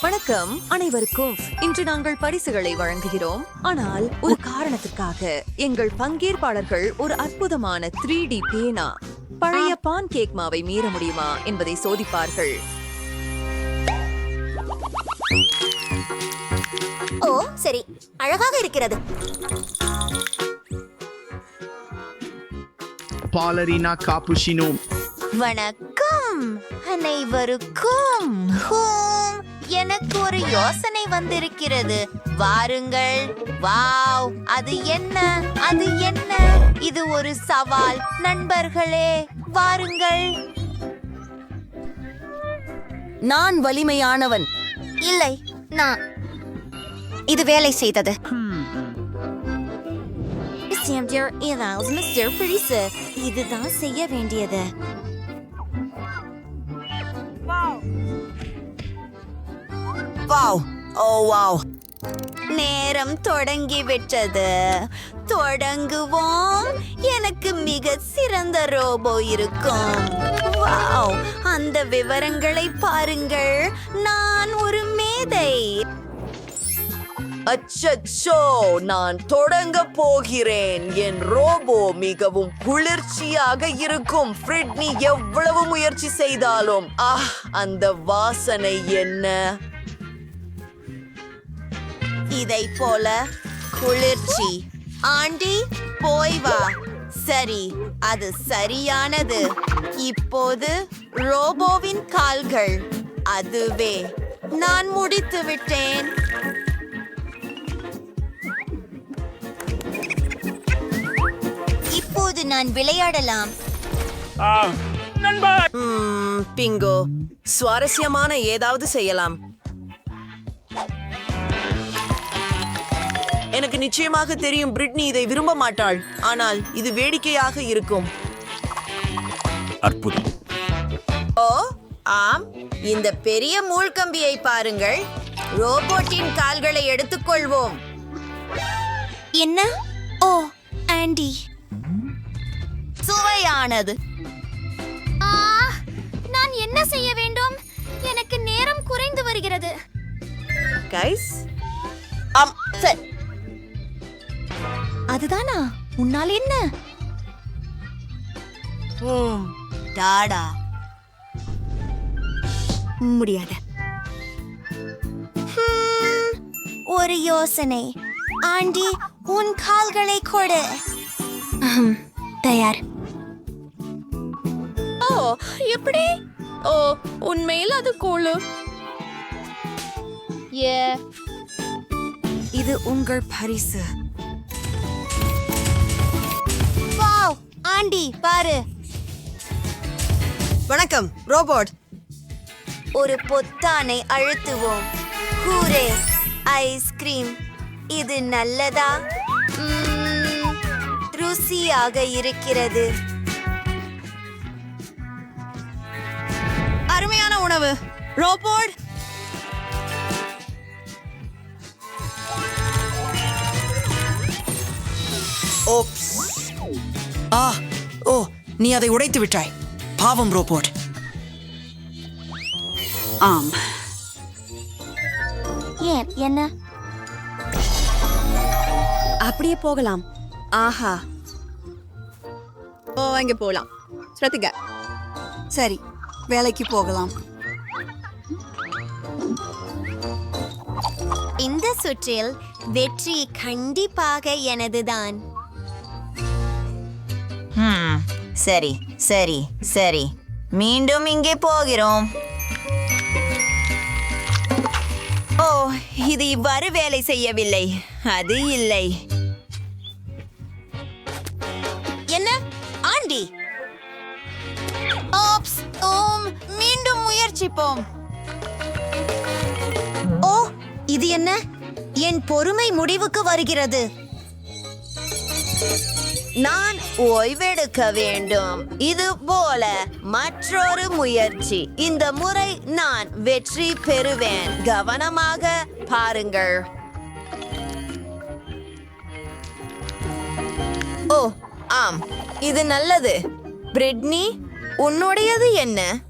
வணக்கம் அனைவருக்கும். இன்று நாங்கள் பரிசுகளை வழங்குகிறோம். ஆனால் ஒரு காரணத்திற்காக எங்கள் பங்கேற்பாளர்கள் ஒரு அற்புதமான த்ரீ டி பேனா பழைய பான் கேக் மாவை மீற முடியுமா என்பதை சோதிப்பார்கள். ஓ சரி. அழகாக இருக்கிறது. பாலரினா காப்புஷினோ வணக்கம் அனைவருக்கும். ஹூம் எனக்கு ஒரு யோசனை வந்திருக்கிறது. வாருங்கள். வாவ். அது என்ன? அது என்ன? இது ஒரு சவால். நண்பர்களே வாருங்கள். நான் வலிமையானவன். இல்லை நான். இது வேலை செய்தது. இதுதான் செய்ய வேண்டியது. வாவ். Oh wow. நேரம் தொடங்கிவிட்டது. தொடங்குவோம். எனக்கு மிக சிறந்த ரோபோ இருக்கும். வாவ். அந்த விவரங்களை பாருங்கள். நான் ஒரு மேதை. அச்சச்சோ நான் தொடங்க போகிறேன். என் ரோபோ மிகவும் குளிர்ச்சியாக இருக்கும். ஃப்ரிட்னி எவ்வளவு முயற்சி செய்தாலும். ஆஹ் அந்த வாசனை என்ன? இதை போல குளிர்ச்சி. ஆண்டி போய் வா. சரி அது சரியானது. இப்போது ரோபோவின் கால்கள். அதுவே நான் முடித்து விட்டேன். இப்போது நான் விளையாடலாம். பிங்கோ. சுவாரஸ்யமான ஏதாவது செய்யலாம். எனக்கு நிச்சயமாக தெரியும் பிரிட்னி இதை விரும்ப மாட்டாள். ஆனால் இது வேடிக்கையாக இருக்கும். அற்புதம். ஓ ஆம். இந்த பெரிய மூழ்கம்பியை பாருங்கள். ரோபோட்டின் கால்களை எடுத்துக்கொள்வோம். என்ன? Oh aunty. சுவையானது. நான் என்ன செய்ய வேண்டும்? எனக்கு நேரம் குறைந்து வருகிறது. கைஸ் ஆம் சரி அதுதானா? உன்னால் என்ன? ம் டாடா. முடியாது. ஒரு யோசனை. ஆண்டி உன் கால்களை கொடு. தயார். ஓ எப்படி? ஓ உண்மையில் அது கூழு. ஏ. இது உங்கள் பரிசு. ஆண்டி பாரு. வணக்கம் ரோபோட். ஒரு பொத்தானை அழுத்துவோம். ஹூரே ஐஸ்கிரீம் இது நல்லதா? ருசியாக இருக்கிறது. அருமையான உணவு. ரோபோட். ஓப்ஸ். ஆ ஓ நீ அதை உடைத்து விட்டாய். பாவம் ரோபோட். ஆம். ஏன் என்ன? அப்படியே போகலாம். ஆஹா. ஓ அங்கே போலாம். ஸ்ரத்திகா சரி வேலைக்கு போகலாம். இந்த சுற்றில் வெற்றி கண்டிப்பாக எனதுதான். சரி சரி சரி. மீண்டும் இங்கே போகிறோம். ஓ இது இவ்வாறு வேலை செய்யவில்லை. அது இல்லை. என்ன? ஆண்டி? ஆப்ஸ் ஓம் மீண்டும் முயற்சிப்போம். ஓ இது என்ன? என் பொறுமை முடிவுக்கு வருகிறது. நான் ஓய்வெடுக்க வேண்டும். இது போல மற்றொரு முயற்சி. இந்த முறை நான் வெற்றி பெறுவேன். கவனமாக பாருங்கள். ஓ ஆம். இது நல்லது. பிரிட்னி உன்னுடையது என்ன?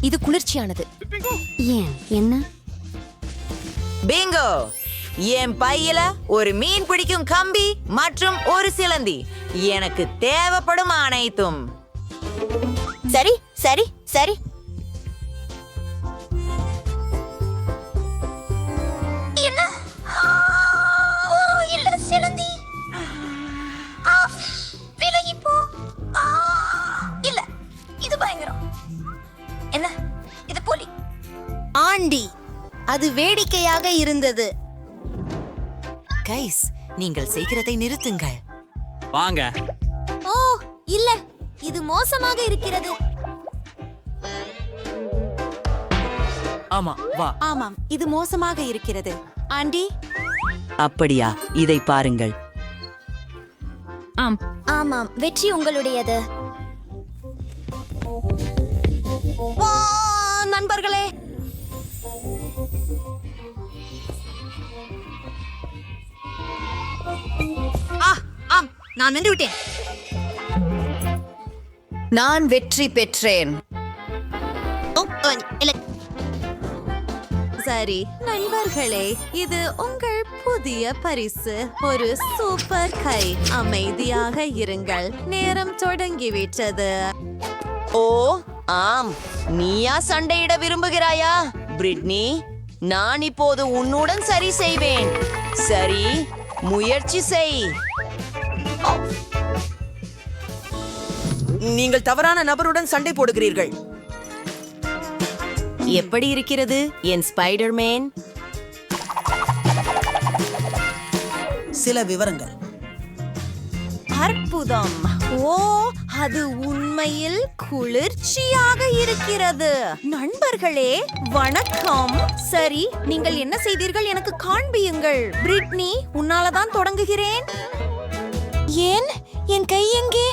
இது குளிர்ச்சியானது. ஏன்? என்ன? பிங்கோ! என் பையில ஒரு மீன் பிடிக்கும் கம்பி மற்றும் ஒரு சிலந்தி. எனக்கு தேவைப்படும் அனைத்தும். சரி சரி சரி. என்ன? இல்ல சிலந்தி. விலகி போ. இல்ல இது பயங்கரம். என்ன? இது போலி. ஆண்டி அது வேடிக்கையாக இருந்தது. கைஸ் நீங்கள் செய்கிறதை நிறுத்துங்கள். வாங்க. ஓ இல்ல. இது மோசமாக இருக்கிறது. ஆமா வா. ஆமாம் இது மோசமாக இருக்கிறது. ஆண்டி? அப்படியா? இதை பாருங்கள். ஆமாம் வெற்றி உங்களுடையது. வா, ஆம் நான் வென்று விட்டேன் நான் வெற்றி பெற்றேன். சரி நண்பர்களே இது உங்கள் புதிய பரிசு. ஒரு சூப்பர் கை. அமைதியாக இருங்கள். நேரம் தொடங்கிவிட்டது. ஓ ஆம். நீயா சண்டையிட விரும்புகிறாயா? பிரிட்னி நான் இப்போது உன்னுடன் சரி செய்வேன். சரி. முயற்சி செய். நீங்கள் தவறான நபருடன் சண்டை போடுகிறீர்கள். எப்படி இருக்கிறது என் ஸ்பைடர்மேன் சில விவரங்கள். அற்புதம். ஓ அது உண்மையில் குளிர்ச்சியாக இருக்கிறது. நண்பர்களே வணக்கம். சரி நீங்கள் என்ன செய்தீர்கள்? எனக்கு காண்பியுங்கள். பிரிட்னி உன்னாலதான் தொடங்குகிறேன். ஏன்? என் கை எங்கே?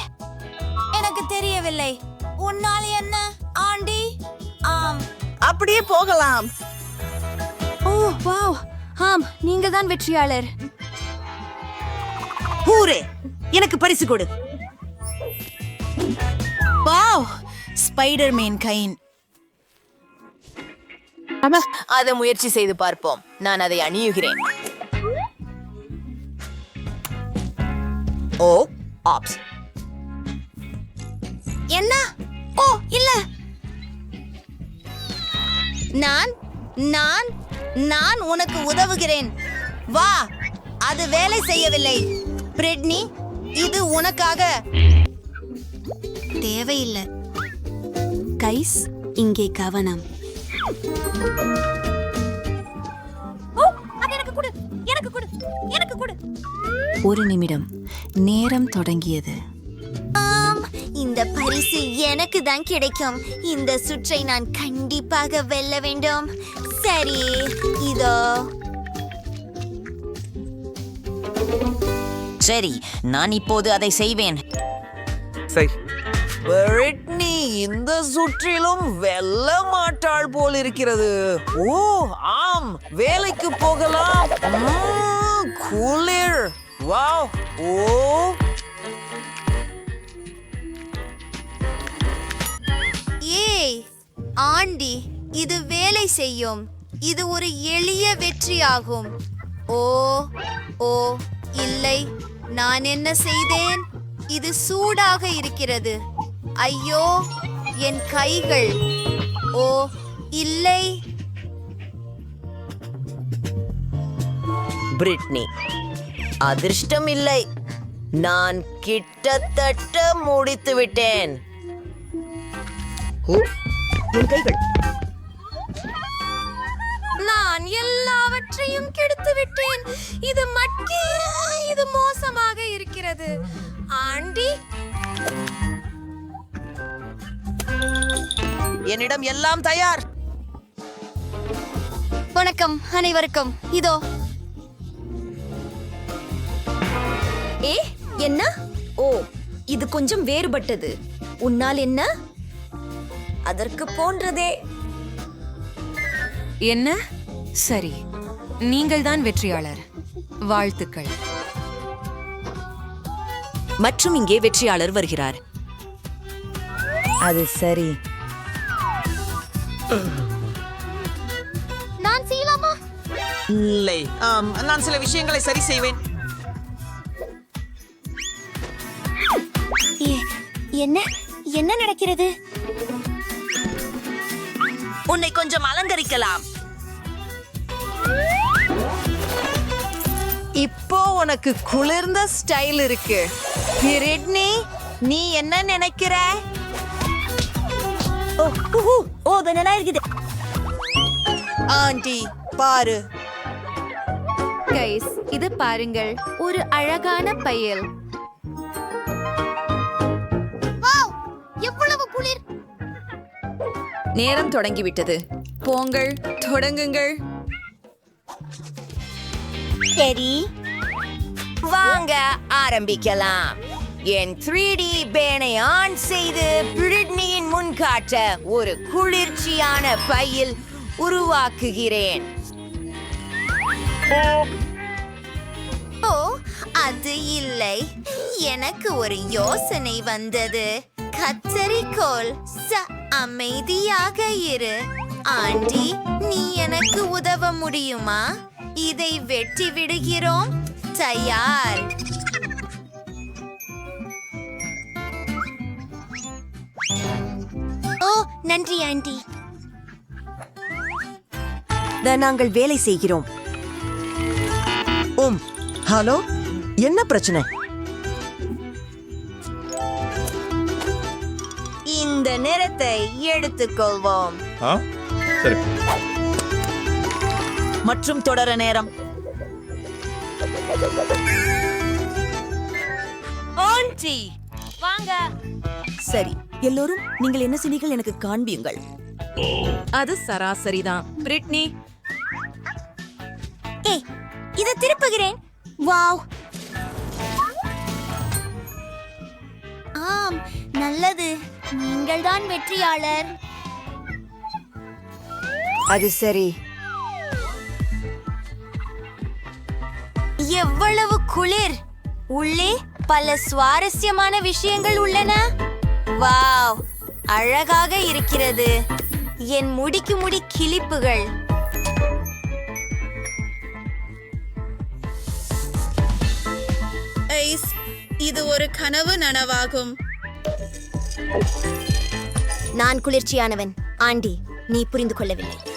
எனக்கு தெரியவில்லை. உன்னால் என்ன? ஆண்டி? ஆம். அப்படியே போகலாம். Oh wow. ஆம் நீங்கள் தான் வெற்றியாளர். பூரே எனக்கு பரிசு கொடு. வாவ்! ஸ்பைடர்மேன் கைன். அதை முயற்சி செய்து பார்ப்போம். நான் அதை அணியுகிறேன். ஓ ஆப்ஸ். என்ன? ஓ இல்ல. நான் நான் நான் உனக்கு உதவுகிறேன். வா அது வேலை செய்யவில்லை. பிரெட்னி இது உனக்காக. தேவையில்லை. கைஸ் இங்கே கவனம். எனக்கு கொடு எனக்கு கொடு எனக்கு கொடு. ஒரு நிமிடம். நேரம் தொடங்கியது. இந்த பரிசு எனக்கு தான் கிடைக்கும். இந்த சுற்றை நான் கண்டிப்பாக வெல்ல வேண்டும். சரி இதோ. சரி நான் இப்போது அதை செய்வேன். பிரிட்னி இந்த சுற்றிலும் வெல்ல மாட்டாள் போல் இருக்கிறது. ஓ ஆம் வேலைக்கு போகலாம். உம், குளிர். Wow oh. ஏய் ஆண்டி இது வேலை செய்யும். இது ஒரு எளிய வெற்றியாகும். ஓ ஓ இல்லை நான் என்ன செய்தேன்? இது சூடாக இருக்கிறது. ஐயோ என் கைகள். ஓ இல்லை. பிரிட்னி அதிர்ஷ்டம் இல்லை. நான் கிட்டத்தட்ட முடித்து விட்டேன். என் கைகள். நான் எல்லாவற்றையும் கெடுத்து விட்டேன். இது மட்கி இது மோசமாக இருக்கிறது. ஆண்டி? என்னிடம் எல்லாம் தயார். வணக்கம் அனைவருக்கும். இதோ. ஏ என்ன? ஓ இது கொஞ்சம் வேறுபட்டது. உன்னால் என்ன? அதற்கு போன்றதே. என்ன? சரி நீங்கள் தான் வெற்றியாளர். வாழ்த்துக்கள். மற்றும் இங்கே வெற்றியாளர் வருகிறார். அது சரி. நான் செய்யலாமா இல்லை. நான் சில விஷயங்களை சரி செய்வேன். ஏ, என்ன என்ன நடக்கிறது? உன்னை கொஞ்சம் அலங்கரிக்கலாம். இப்போ உனக்கு குளிர்ந்த ஸ்டைல் இருக்கு. பிரிட்னி நீ என்ன நினைக்கிற? ஓ நல்லா இருக்குது. ஆண்டி பாரு. கைஸ் இது பாருங்கள் ஒரு அழகான பையல். வாவ் எவ்வளவு குளிர். நேரம் தொடங்கிவிட்டது. போங்கள் தொடங்குங்கள். சரி. வாங்க ஆரம்பிக்கலாம். என் த்ரீ டி பேனை ஆன் செய்து பிரிட்னியின் முன் காட்ட ஒரு குளிர்ச்சியான பையில் உருவாக்குகிறேன். ஓ அது இல்லை. எனக்கு ஒரு யோசனை வந்தது. கத்தரிக்கோல் ச அமைதியாக இரு. ஆண்டி நீ எனக்கு உதவ முடியுமா? இதை வெட்டி விடுகிறோம். தயார். நன்றி ஆண்டி. நாங்கள் வேலை செய்கிறோம். ஓம் ஹலோ என்ன பிரச்சனை? இந்த நிறத்தை எடுத்துக்கொள்வோம். மற்றும் தொடர நேரம். ஆண்டி. வாங்க. சரி. எல்லோரும் நீங்கள் என்ன செய்தீர்கள் எனக்கு காண்பியுங்கள். அது சராசரிதான். பிரிட்னி. ஏய் இதை திருப்புகிறேன். வாவ். ஆம் நல்லது. நீங்கள்தான் வெற்றியாளர். அது சரி. எவ்வளவு குளிர். உள்ளே பல சுவாரஸ்யமான விஷயங்கள் உள்ளன. வாவ் அழகாக இருக்கிறது. என் முடிக்கு முடி கிளிப்புகள். இது ஒரு கனவு நனவாகும். நான் குளிர்ச்சியானவன். ஆண்டி நீ புரிந்து கொள்ளவில்லை.